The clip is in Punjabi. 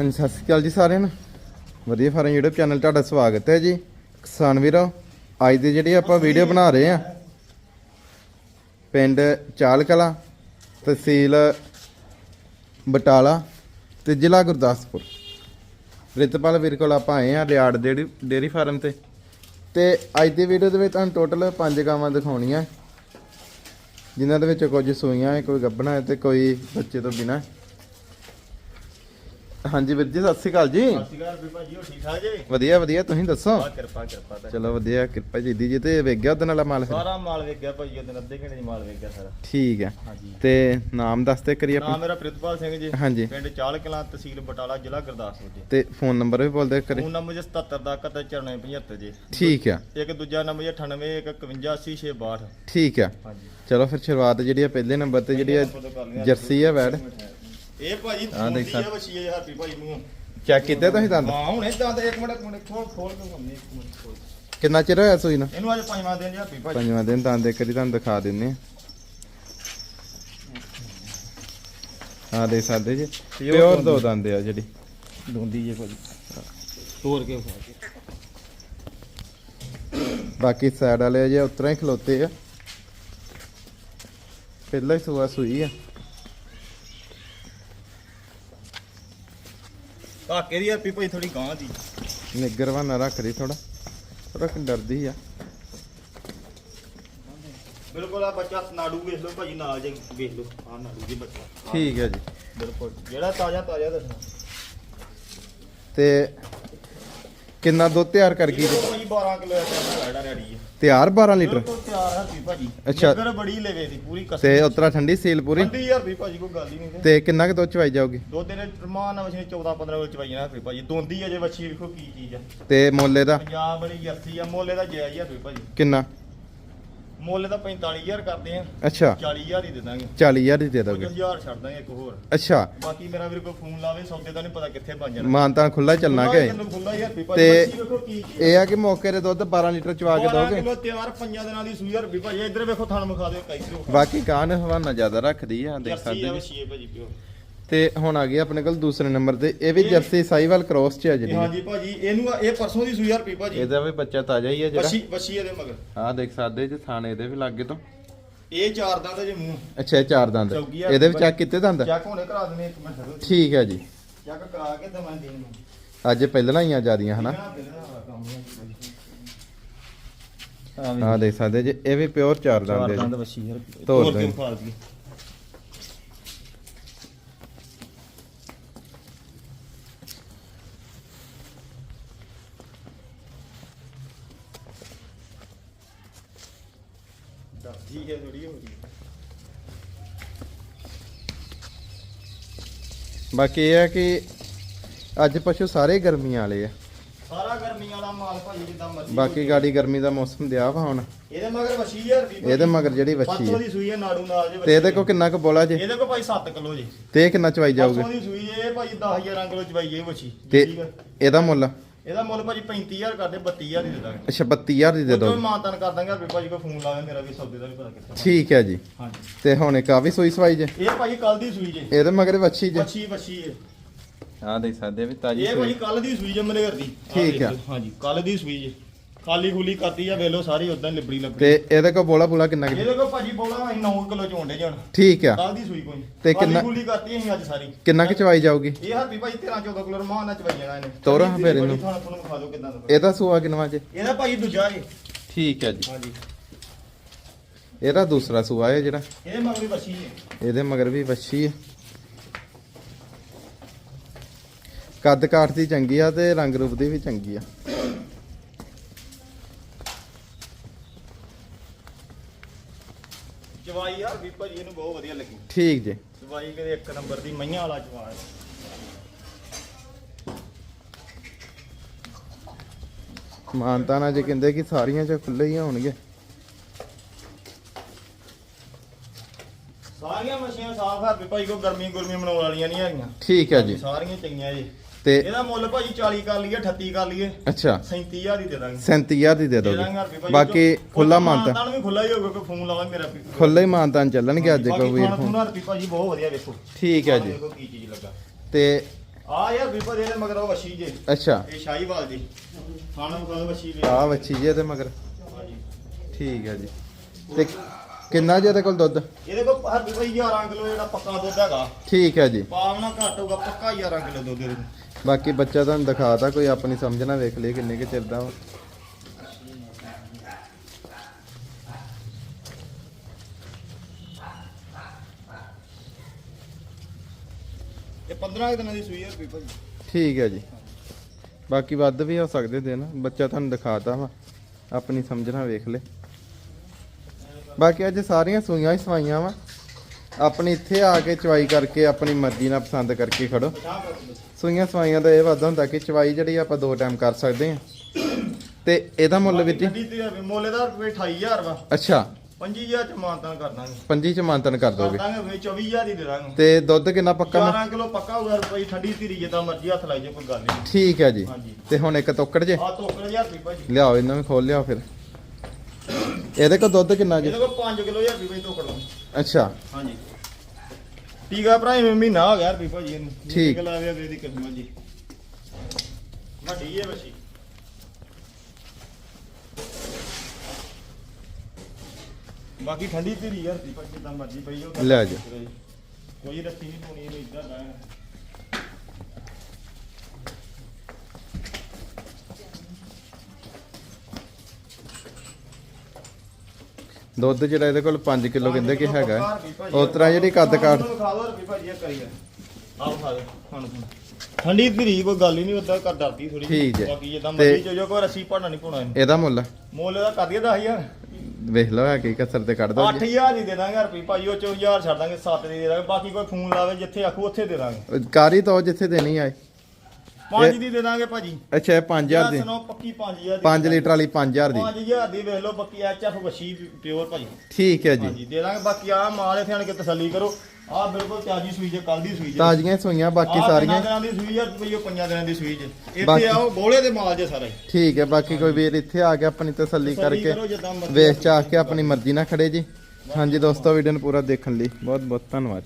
ਹਾਂਜੀ, ਸਤਿ ਸ਼੍ਰੀ ਅਕਾਲ ਜੀ ਸਾਰਿਆਂ ਨੂੰ। ਵਧੀਆ ਫਾਰਮ YouTube ਚੈਨਲ ਤੁਹਾਡਾ ਸਵਾਗਤ ਹੈ ਜੀ। ਕਿਸਾਨ ਵੀਰੋ, ਅੱਜ ਦੀ ਜਿਹੜੀ ਆਪਾਂ ਵੀਡੀਓ ਬਣਾ ਰਹੇ ਆ ਪਿੰਡ ਚਾਲ ਕਲਾਂ ਤਹਿਸੀਲ ਬਟਾਲਾ ਤੇ ਜ਼ਿਲ੍ਹਾ ਗੁਰਦਾਸਪੁਰ। ਰਿਤਪਾਲ ਵੀਰ ਕੋਲ ਆਪਾਂ ਆਏ ਆ ਰਿਆੜ ਡੇਰੀ ਡੇਰੀ ਫਾਰਮ ਤੇ। ਤੇ ਅੱਜ ਦੀ ਵੀਡੀਓ ਦੇ ਵਿੱਚ ਤੁਹਾਨੂੰ ਟੋਟਲ ਪੰਜ ਗਾਵਾਂ ਦਿਖਾਉਣੀਆਂ। ਜਿਨ੍ਹਾਂ ਦੇ ਵਿੱਚ ਕੁਝ ਸੂਈਆਂ ਹੈ ਕੋਈ ਗੱਭਣਾ ਹੈ ਤੇ ਕੋਈ ਬੱਚੇ ਤੋਂ ਬਿਨਾ। ਹਾਂਜੀ ਵੀਰ ਜੀ ਸਤਿ ਸ਼੍ਰੀ ਅਕਾਲ ਜੀ। ਸਤਿ ਸ਼੍ਰੀ ਅਕਾਲ ਵੀ ਭਾਜੀ ਹੋ ਠੀਕ ਠਾਕ ਜੀ? ਵਧੀਆ ਵਧੀਆ ਤੁਸੀਂ ਦੱਸੋ? ਬਾ ਕਿਰਪਾ ਕਿਰਪਾ ਚਲੋ ਵਧੀਆ ਕਿਰਪਾ ਜੀ ਦੀ ਜੀ ਤੇ ਵੇਖ ਗਿਆ ਉਹਦੇ ਨਾਲ ਮਾਲ ਫਿਰ? ਸਾਰਾ ਮਾਲ ਵੇਚ ਗਿਆ ਭਾਜੀ ਉਹਦੇ ਅੱਧੇ ਘੰਟੇ ਦੀ ਮਾਲ ਵੇਚ ਗਿਆ ਸਾਰਾ। ਠੀਕ ਹੈ ਹਾਂਜੀ। ਤੇ ਨਾਮ ਦੱਸਦੇ ਕਰੀਏ ਨਾਮ ਆਪਣਾ? ਮੇਰਾ ਪ੍ਰਿਤਪਾਲ ਸਿੰਘ ਜੀ। ਹਾਂਜੀ। ਪਿੰਡ ਚਾਲ ਕਲਾਂ ਤਹਿਸੀਲ ਬਟਾਲਾ ਜ਼ਿਲ੍ਹਾ ਗੁਰਦਾਸਪੁਰ ਜੀ। ਤੇ ਫੋਨ ਨੰਬਰ ਵੀ ਬੋਲਦੇ ਕਰੀ ਫੋਨ ਨੰਬਰ ਜੀ 77 ਦਾ 7475 ਜੀ। ਠੀਕ ਆ। ਇੱਕ ਦੂਜਾ ਨੰਬਰ ਜੀ 98 51 80 662 ਠੀਕ ਆ। ਹਾਂਜੀ। ਚਲੋ ਫਿਰ ਸ਼ੁਰੂਆਤ ਜਿਹੜੀ ਆ ਪਹਿਲੇ ਨੰਬਰ ਤੇ ਜਿਹੜੀ ਤੋਂ ਕਰ ਲਿਆ। ਜਰਸੀ ਆ ਵੈੜ। ਇਹ ਭਾਜੀ ਹਾਂ, ਦੇਖ ਦੇਖ ਸਕ ਵਸੀ ਹੈ ਹਰਪੀ ਭਾਜੀ ਨੂੰ ਚੈੱਕ ਕੀਤੇ ਤੁਸੀਂ ਦੰਦ? ਹਾਂ ਹੁਣ ਇਦਾਂ ਤੇ ਇੱਕ ਮਿੰਟ ਇੱਕ ਮਿੰਟ ਖੋਲ ਖੋਲ ਕੇ ਘੁੰਮਨੇ ਇੱਕ ਮਿੰਟ ਖੋਲ ਕਿੰਨਾ ਚਿਰ ਹੋਇਆ ਸੂਈ ਨੂੰ ਇਹਨੂੰ ਅੱਜ ਪੰਜਵਾਂ ਦਿਨ ਜੀ ਹਰਪੀ ਭਾਜੀ। ਪੰਜਵਾਂ ਦਿਨ ਦੰਦ ਇੱਕ ਵਾਰੀ ਤੁਹਾਨੂੰ ਦਿਖਾ ਦਿੰਨੇ ਆ। ਦੇ ਸਕਦੇ ਜੀ ਪਿਓਰ ਦੋ ਦੰਦ। ਆ ਜਿਹੜੀ। ਦੋਂਦੀ ਜੇ ਭਾਜੀ। ਤੋੜ ਕੇ ਖਾ ਕੇ। ਬਾਕੀ ਸਾਈਡ ਵਾਲੇ ਜੇ ਉਤਰਾ ਹੀ ਖਲੋਤੇ ਆ। ਪਹਿਲਾਂ ਹੀ ਸੂਆ ਸੂਈ ਆ। ਧਾਕੇ ਦੀ ਹਰਪੀ ਭਾਜੀ ਥੋੜੀ ਗਾਂ ਦੀ। ਨਿੱਗਰਵਾਨਾ ਰੱਖ ਰਹੀ ਥੋੜਾ ਥੋੜਾ ਡਰਦੀ ਆ। ਬਿਲਕੁਲ ਆ ਬੱਚਾ ਨਾੜੂ ਵੇਖ ਲਓ ਭਾਜੀ ਨਾਲ ਜੇ ਵੇਖ ਲਓ ਆ ਨਾੜੂ ਜੀ ਬੱਚਾ। ਠੀਕ ਹੈ ਜੀ। ਬਿਲਕੁਲ ਜਿਹੜਾ ਤਾਜ਼ਾ ਤਾਜ਼ਾ ਦੱਸਣਾ। ਤੇ ਕਿੰਨਾ ਦੁੱਧ ਤਿਆਰ ਕਰ ਗਈ? ਜੀ ਇਹ ਭਾਜੀ 12 ਕਿਲੋ ਐਸਾ ਜਿਹੜਾ ਰੈਡੀ ਹੈ ਤਿਆਰ 12 ਲੀਟਰ? ਬਿਲਕੁਲ ਤਿਆਰ ਹੈ ਵੀ ਭਾਜੀ। ਅੱਛਾ। ਨਗਰ ਬੜੀ ਲਵੇ ਦੀ ਪੂਰੀ ਕਸਮ ਤੇ ਉਤਰਾ ਠੰਡੀ ਸੀਲ ਪੂਰੀ? 20000 ਵੀ ਭਾਜੀ ਕੋਈ ਗੱਲ ਹੀ ਨਹੀਂ ਤੇ ਕਿੰਨਾ ਕੁ ਦੁੱਧ ਚਵਾਈ ਜਾਊਗੀ? ਦੋ ਦਿਨ ਰਮਾਨ ਨਾਲ ਵਛੇ 14 15 ਕਿਲੋ ਚਵਾਈਆਂ ਵੀ ਭਾਜੀ। ਦੋਂਦੀ ਅਜੇ ਵੱਛੀ ਵੇਖੋ ਕੀ ਚੀਜ਼ ਆ। ਤੇ ਮੁੱਲੇ ਦਾ? ਪੰਜਾਬ ਵਾਲੀ ਜਰਸੀ ਆ ਮੋਲੇ ਦਾ ਜਾਇਜ਼ ਹਜ਼ਾਰ ਵੀ ਭਾਜੀ। ਕਿੰਨਾ? ਮੋਲੇ ਦਾ 45000 ਕਰਦੇ ਆ। ਅੱਛਾ। 40000 ਹੀ ਦੇ ਦਾਂਗੇ। 40000 ਦੀ ਦੇ ਦੋਗੇ। 5000 ਛੱਡ ਦਾਂਗੇ ਇੱਕ ਹੋਰ। ਅੱਛਾ। ਬਾਕੀ ਮੇਰਾ ਵੀਰ ਕੋਈ ਫੋਨ ਲਾਵੇ ਸੌਦੇ ਦਾ ਨਹੀਂ ਪਤਾ ਕਿੱਥੇ ਬਣ ਜਾਣਾ। ਮਾਨਤਾ ਖੁੱਲਾ ਚੱਲਣਾ ਕਿ? ਤੇ ਇਹ ਆ ਕਿ ਮੌਕੇ ਦੇ ਦੁੱਧ 12 ਲੀਟਰ ਚਵਾ ਕੇ 12 ਦੋਗੇ ਕਿਲੋ ਤਿਆਰ ਪੰਜਾਂ ਦਿਨਾਂ ਦੀ ਸੂਈ ਭਾਜੀ। ਇੱਧਰ ਵੇਖੋ ਥਣ ਮਖਾ ਦਿਓ ਕਈ ਬਾਕੀ ਕਾਨ ਹਵਾਨਾ ਜ਼ਿਆਦਾ ਰੱਖਦੀ ਆ ਦੇਖ ਜਰਸੀ ਆ ਤੇ ਹੁਣ ਆ ਗਈ ਆਪਣੇ ਕੋਲ ਦੂਸਰੇ ਨੰਬਰ ਤੇ। ਇਹ ਵੀ ਜਰਸੀ ਸਾਈਵਾਲ ਕ੍ਰੋਸ ਚ ਆ ਜਿਹੜੀ। ਹਾਂਜੀ ਭਾਜੀ ਇਹਨੂੰ ਇਹ ਪਰਸੋਂ ਦੀ ਸੂਈ ਹਰਬੀ ਭਾਜੀ। ਇਹਦਾ ਵੀ ਬੱਚਾ ਤਾਜ਼ਾ ਹੀ ਆ ਜਿਹੜਾ। ਵਛੀ ਵਛੀ ਇਹਦੇ ਮਗਰ। ਆਹ ਦੇਖ ਸਕਦੇ ਜੀ ਥਾਣੇ ਇਹਦੇ ਵੀ ਲੱਗੇ ਤੋਂ। ਇਹ ਚਾਰ ਦੰਦ ਜੇ ਮੂੰਹ। ਅੱਛਾ ਇਹ ਚਾਰ ਦੰਦ। ਚੌਗੀ ਆ। ਇਹਦੇ ਵਿੱਚ ਚੈੱਕ ਕੀਤੇ ਦੰਦ? ਚੈੱਕ ਹੁਣੇ ਕਰਾ ਦਿੰਦੇ ਇੱਕ ਮਿੰਟ ਰੁਕੋ। ਠੀਕ ਹੈ ਜੀ। ਚੈੱਕ ਕਰਾ ਕੇ ਦਵਾਂ ਦੇਣ ਨੂੰ। ਅੱਜ ਪਹਿਲਾਂ ਹੀ ਆ ਜਿਆਦੀਆਂ ਹਨਾ? ਆਹ ਦੇਖ ਸਕਦੇ ਜੀ ਇਹ ਵੀ ਪਿਓਰ ਚਾਰ ਦੰਦ ਜੀ। ਤੋੜ ਤੋੜ ਦੇ। ਕੇ ਫਾਲ ਦੀ ਠੀਕ ਹੈ ਥੋੜੀ ਹੋ ਗਈ ਬਾਕੀ ਇਹ ਹੈ ਕਿ ਅੱਜ ਪਸ਼ੂ ਸਾਰੇ ਗਰਮੀਆਂ ਵਾਲੇ ਆ। ਸਾਰਾ ਗਰਮੀਆਂ ਵਾਲਾ ਮਾਲ ਭਾਜੀ ਜਿੱਦਾਂ ਮਰਜ਼ੀ ਬਾਕੀ ਗਾੜੀ ਗਰਮੀ ਦਾ ਮੌਸਮ ਦਿਆ ਵਾ ਹੁਣ। ਇਹਦੇ ਮਗਰ ਵਛੀ ਯਾਰ ਵੀ ਇਹਦੇ ਮਗਰ ਜਿਹੜੀ ਵੱਛੀ ਪਰਸੋਂ ਹੈ ਦੀ ਸੂਈ ਹੈ ਨਾੜੂ ਨਾਲ ਜੇ ਤੇ ਇਹਦੇ ਕੋ ਕਿੰਨਾ ਕੁ ਬੋਲਾ ਜੇ? ਇਹਦੇ ਕੋ ਭਾਈ 7 ਕਿਲੋ ਜੀ। ਤੇ ਇਹ ਕਿੰਨਾ ਚਵਾਈ ਜਾਊਗੇ? ਪਰਸੋਂ ਦੀ ਸੂਈ ਇਹ ਭਾਈ 10000 ਕਿਲੋ ਚਵਾਈ ਇਹ ਵਛੀ। ਤੇ ਠੀਕ ਹੈ ਇਹਦਾ ਮੁੱਲ? ਇਹਦਾ ਮੁੱਲ ਭਾਜੀ 35000 ਕਰਦੇ 32000 ਹੀ ਦੇ ਦਾਂਗੇ। ਅੱਛਾ 32000 ਦੀ ਦੇ ਕੋਈ ਦੋ ਮਾਨਤਨ ਕਰ ਦਾਂਗੇ ਵੀ ਭਾਜੀ ਕੋਈ ਫੋਨ ਲਾਵੇ ਮੇਰਾ ਵੀ ਸੌਦੇ ਦਾ ਵੀ ਪਤਾ ਕਿੱਥੇ ਠੀਕ ਹੈ ਜੀ। ਹਾਂਜੀ। ਤੇ ਹੁਣ ਇੱਕ ਆ ਵੀ ਸੂਈ ਸਵਾਈ ਜੇ? ਇਹ ਭਾਜੀ ਕੱਲ ਦੀ ਸੂਈ ਜੇ। ਇਹਦੇ ਮਗਰ ਵੱਛੀ ਜੇ। ਵੱਛੀ ਵੱਛੀ ਹੈ ਆ ਦੇਖ ਸਕਦੇ ਵੀ ਤਾਜੀ ਇਹ ਭਾਜੀ ਕੱਲ ਦੀ ਸੂਈ ਜੇ ਮੇਰੇ ਘਰ ਦੀ ਠੀਕ। ਲਓ, ਹਾਂਜੀ ਕੱਲ ਦੀ ਸੂਈ ਜੇ। ਖਾਲੀ ਖੁਲੀ ਕਰਦੀ ਆ ਵੇਲੋ ਸਾਰੀ ਉਦਾਂ ਲਿਬੜੀ ਤੇ ਲੱਭੜੀ ਇਹਦੇ ਕੋ ਬੋਲਾ ਬੁਲਾ ਕਿੰਨਾ ਕੁ? ਇਹਦੇ ਕੋ ਭਾਜੀ ਬੋਲਾ ਅਸੀਂ 9 ਕਿਲੋ ਚੋਂਡੇ ਜਣ। ਠੀਕ ਆ। ਕੱਲ ਦੀ ਸੂਈ ਕੋਈ। ਤੇ ਕਿੰਨਾ- ਖੁਲੀ ਕਰਤੀ ਅਸੀਂ ਅੱਜ ਸਾਰੀ। ਕਿੰਨਾ ਕੁ ਚਵਾਈ ਜਾਊਗੀ? ਇਹ ਹਰਪੀ ਭਾਜੀ 13 14 ਕਿਲੋ ਰਮਾਨ ਨਾਲ ਚਵਾਈ ਜਾਣਾ ਇਹਨੇ। ਤੋਰੋ ਫਿਰ ਇਹਨੂੰ। ਤੁਹਾਨੂੰ ਤੁਹਾਨੂੰ ਖਾ ਦਿਓ ਕਿਦਾਂ ਦਾ। ਇਹਦਾ ਸੂਆ ਕਿੰਨਵਾ ਜੇ ਇਹਦਾ ਭਾਜੀ ਦੂਜਾ ਏ। ਠੀਕ ਹੈ ਜੀ। ਹਾਂਜੀ। ਇਹਦਾ ਦੂਸਰਾ ਸੂਆ ਹੈ ਜਿਹੜਾ। ਇਹਦੇ ਮਗਰ ਵੀ ਵੱਛੀ ਏ। ਇਹਦੇ ਮਗਰ ਵੀ ਵੱਛੀ ਹੈ ਕੱਦ ਕਾਠ ਦੀ ਚੰਗੀ ਆ ਤੇ ਰੰਗ ਰੂਪ ਦੀ ਵੀ ਚੰਗੀ ਆ ਚਵਾਈ ਵੀ ਬਹੁਤ ਵਧੀਆ ਲੱਗੀ। ਠੀਕ ਜੇ। ਚਵਾਈ ਕਿਤੇ ਇੱਕ ਨੰਬਰ ਦੀ ਮਈਆਂ ਵਾਲਾ ਹੈ ਮਾਨਤਾ ਨਾਲ ਜੇ ਕਹਿੰਦੇ ਕਿ ਸਾਰੀਆਂ ਚ ਖੁੱਲੇ ਹੀ ਹੋਣਗੇ। ਸਾਰੀਆਂ ਮਸ਼ੀਨਾਂ ਸਾਫ਼ ਹਰਪੀ ਭਾਜੀ ਕੋ ਗਰਮੀ ਗੁਰਮੀ ਮਨਾਉਣ ਵਾਲੀਆਂ ਨਹੀਂ ਹੈਗੀਆਂ। ਠੀਕ ਹੈ ਜੀ। ਸਾਰੀਆਂ ਚੰਗੀਆਂ ਜੀ। ਤੇ ਇਹਦਾ ਮੁੱਲ ਭਾਜੀ 40 ਕਰ ਲਈਏ 38 ਕਰ ਲਈਏ। ਅੱਛਾ। 37000 ਹੀ ਦੇ ਦਾਂਗੇ। 37000 ਦੀ ਦੇ ਦੇ ਦਾਂਗੇ ਬਾਕੀ ਖੁੱਲਾ ਮਾਨਤਾ ਮਾਨਤਾਨ ਵੀ ਖੁੱਲਾ ਹੀ ਹੋਊਗਾ ਕੋਈ ਫੋਨ ਲਾਵੇ ਮੇਰਾ ਖੁੱਲੇ ਹੀ ਮਾਨਤਾ ਚੱਲਣਗੇ ਅੱਜ ਕੋਈ ਵੀਰ ਫੋਨ। ਭਾਜੀ ਬਹੁਤ ਵਧੀਆ ਵੇਖੋ। ਠੀਕ ਹੈ ਜੀ। ਕੀ ਚੀਜ਼ ਲੱਗਾ। ਤੇ ਆ ਯਾਰ ਵੀ ਭਾਜੀ ਇਹਦੇ ਮਗਰ ਉਹ ਵਸ਼ੀ ਜੇ। ਅੱਛਾ। ਇਹ ਸ਼ਾਹੀਵਾਲ ਜੀ। ਖਾਣਾ ਖਾਣਾ ਵਸ਼ੀ ਵੇ ਆ ਵੱਛੀ ਜੀ ਇਹਦੇ ਮਗਰ। ਠੀਕ ਹੈ ਜੀ। ਤੇ ਕਿੰਨਾ ਜੀ ਇਹਦੇ ਕੋਲ ਦੁੱਧ? ਇਹਦੇ ਕੋਲ ਵੀ ਭਾਈ 11 ਕਿਲੋ ਜਿਹੜਾ ਪੱਕਾ ਦੁੱਧ ਹੈਗਾ। ਠੀਕ ਹੈ ਜੀ। ਪਾਵਨਾ ਘੱਟ ਹੋਊਗਾ ਪੱਕਾ 11 ਕਿਲੋ ਦੁੱਧ ਇਹਦੇ ਕੋਲ। ਬਾਕੀ ਬੱਚਾ ਤੁਹਾਨੂੰ ਦਿਖਾਤਾ ਕੋਈ ਆਪਣੀ ਸਮਝ ਨਾਲ ਵੇਖ ਲਈ ਕਿੰਨੇ ਕੁ ਚਿਰ ਦਾ ਵਾ। ਇਹ 15 ਦਿਨਾਂ ਦੀ ਸੂਈ ਹੈ ਠੀਕ ਹੈ ਜੀ। ਬਾਕੀ ਵੱਧ ਵੀ ਹੋ ਸਕਦੇ ਦਿਨ ਬੱਚਾ ਤੁਹਾਨੂੰ ਦਿਖਾਤਾ ਵਾ। ਆਪਣੀ ਸਮਝ ਨਾਲ ਵੇਖ ਲੈ ਬਾਕੀ ਅੱਜ ਸਾਰੀਆਂ ਸੂਈਆਂ ਹੀ ਸਵਾਈਆਂ ਵਾ। ਆਪਣੀ ਇੱਥੇ ਆ ਕੇ ਚਵਾਈ ਕਰਕੇ ਆਪਣੀ ਮਰਜ਼ੀ ਨਾਲ ਪਸੰਦ ਕਰਕੇ ਖੜੋ। ਸੂਈਆਂ ਸਵਾਈਆਂ ਦਾ ਇਹ ਵਾਧਾ ਹੁੰਦਾ ਕਿ ਚਵਾਈ ਜਿਹੜੀ ਆਪਾਂ ਦੋ ਟਾਈਮ ਕਰ ਸਕਦੇ ਹਾਂ। ਤੇ ਇਹਦਾ ਮੁੱਲ ਵੀ ਮੁੱਲ ਦਾ ਰੁਪਏ 28000 ਵਾ। ਅੱਛਾ। 25000 ਚ ਮਾਨਤਾਨ ਕਰ ਦਾਂਗੇ। ਪੰਜੀ ਚ ਮਾਨਤਨ ਕਰ ਕਰ ਦੋਗੇ ਦਾਂਗੇ ਵੀ 24000 ਹੀ ਦੇ ਦਾਂਗੇ। ਤੇ ਦੁੱਧ ਕਿੰਨਾ ਪੱਕਾ ਵਾ? 11 ਕਿਲੋ ਪੱਕਾ ਹੋਊਗਾ ਰੁਪਏ ਠੰਡੀ ਧੀਰੀ ਜਿੱਦਾਂ ਮਰਜ਼ੀ ਹੱਥ ਲਾਈ ਜੇ ਕੋਈ ਗੱਲ ਨਹੀਂ ਠੀਕ ਹੈ ਜੀ। ਤੇ ਹੁਣ ਇੱਕ ਤੋਕੜ ਜੇ? ਆ ਤੋਕੜ 1000 ਰੁਪਏ ਭਾਜੀ। ਲਿਆਓ ਇਹਨਾਂ ਨੂੰ ਖੋਲ ਲਿਆਓ ਫਿਰ। ਇਹਦੇ ਕੋਲ ਦੁੱਧ ਕਿੰਨਾ ਜੀ ਇਹਦੇ ਕੋਲ 5 ਕਿਲੋ 1000 ਰੁਪਏ ਤੋਕੜ ਲਓ ਅੱਛਾ। ਹਾਂਜੀ। ਟੀਕਾ ਭਰਾ ਇਹ ਮਹੀਨਾ ਹੋ ਗਿਆ ਰੁਪਏ ਭਾਜੀ ਇਹਨੂੰ। ਠੀਕ। ਲਾ ਵਿਆ ਦੀ ਕਿਸਮਤ ਜੀ। ਵੱਡੀ ਹੈ ਬੱਚੀ ਬਾਕੀ ਠੰਡੀ ਧੀਰੀ ਯਾਰ ਦੀ ਭਾਜੀ ਜਿੱਦਾਂ ਮਰਜ਼ੀ ਪਈ ਉਹ ਲੈ ਜਾ। ਕੋਈ ਰੱਸੀ ਨਹੀਂ ਪਾਉਣੀ ਇਹਨੂੰ ਇਦਾਂ ਦਾ ਦੁੱਧ ਜਿਹੜਾ ਇਹਦੇ ਕੋਲ 5 ਕਿਲੋ ਕਹਿੰਦੇ ਕਿ ਹੈਗਾ। ਉਸ ਤਰ੍ਹਾਂ ਜਿਹੜੀ ਕੱਦ ਕਾਠ। ਦੋ ਦੇ। ਠੰਡੀ ਧੀਰੀ ਕੋਈ ਗੱਲ ਹੀ ਨਹੀਂ ਉਦਾਂ ਕਰ ਡਰਦੀ ਥੋੜੀ ਠੀਕ। ਬਾਕੀ ਜਿੱਦਾਂ ਮਰਜ਼ੀ ਜੋ ਜੋ ਕੋਈ ਰੱਸੀ ਪਾਣਾ ਨਹੀਂ ਪਾਉਣਾ ਇਹਨੂੰ। ਇਹਦਾ ਮੁੱਲ? ਮੁੱਲ ਇਹਦਾ ਕਰ ਦਈਏ 10000 ਵੇਖ ਲਓ ਕੀ ਕਸਰ ਤੇ ਕੱਢ ਦੋ 8000 ਹੀ ਦੇ ਦਾਂਗੇ ਰੁਪਏ ਭਾਈ ਉਹ 4000 ਛੱਡ ਦਾਂਗੇ 7 ਦੀ ਦੇ ਦਾਂਗੇ। ਬਾਕੀ ਕੋਈ ਫੋਨ ਲਾਵੇ ਜਿੱਥੇ ਆਖੂ ਉੱਥੇ ਦੇ ਦਾਂਗੇ। ਕਾਰੀ ਤੋਂ ਜਿੱਥੇ ਦੇਣੀ ਆਏ। 5 ਦੀ ਦੇ ਦਾਂਗੇ ਭਾਜੀ। ਅੱਛਾ ਇਹ 5000 ਦੀ। ਸੁਣੋ ਪੱਕੀ 5000 ਦੀ। 5 ਲੀਟਰ ਵਾਲੀ 5000 ਦੀ। 5000 ਦੀ ਵੇਖ ਲਓ ਪੱਕੀ ਐਚਐਫ ਵਸ਼ੀ ਪਿਓਰ ਭਾਜੀ। ਠੀਕ ਹੈ ਜੀ। ਹਾਂਜੀ ਦੇ ਦਾਂਗੇ। ਬਾਕੀ ਆ ਮਾਲ ਇੱਥੇ ਆਣ ਕੇ ਤਸੱਲੀ ਕਰੋ। ਆ ਬਿਲਕੁਲ ਤਾਜੀ ਸੂਈ ਜੇ ਕੱਲ ਦੀ ਸੂਈ ਜੇ। ਤਾਜ਼ੀਆਂ ਸੂਈਆਂ ਬਾਕੀ ਸਾਰੀਆਂ। ਦਿਨਾਂ ਦੀ ਸੂਈ ਆ ਉਹ ਪੰਜਾਂ ਦਿਨਾਂ ਦੀ ਸੂਈ ਜੇ। ਇੱਥੇ ਆਓ ਬੋਲੇ ਦੇ ਮਾਲ ਜੇ ਸਾਰਾ। ਠੀਕ ਹੈ ਬਾਕੀ ਕੋਈ ਵੀਰ ਇੱਥੇ ਆ ਕੇ ਆਪਣੀ ਤਸੱਲੀ ਕਰਕੇ ਵੇਚ ਚਾਹ ਕੇ ਆਪਣੀ ਮਰਜ਼ੀ ਨਾਲ ਖੜੇ ਜੀ। ਹਾਂਜੀ ਦੋਸਤੋ ਵੀਡੀਓ ਨੂੰ ਪੂਰਾ ਦੇਖਣ ਲਈ ਬਹੁਤ ਬਹੁਤ ਧੰਨਵਾਦ।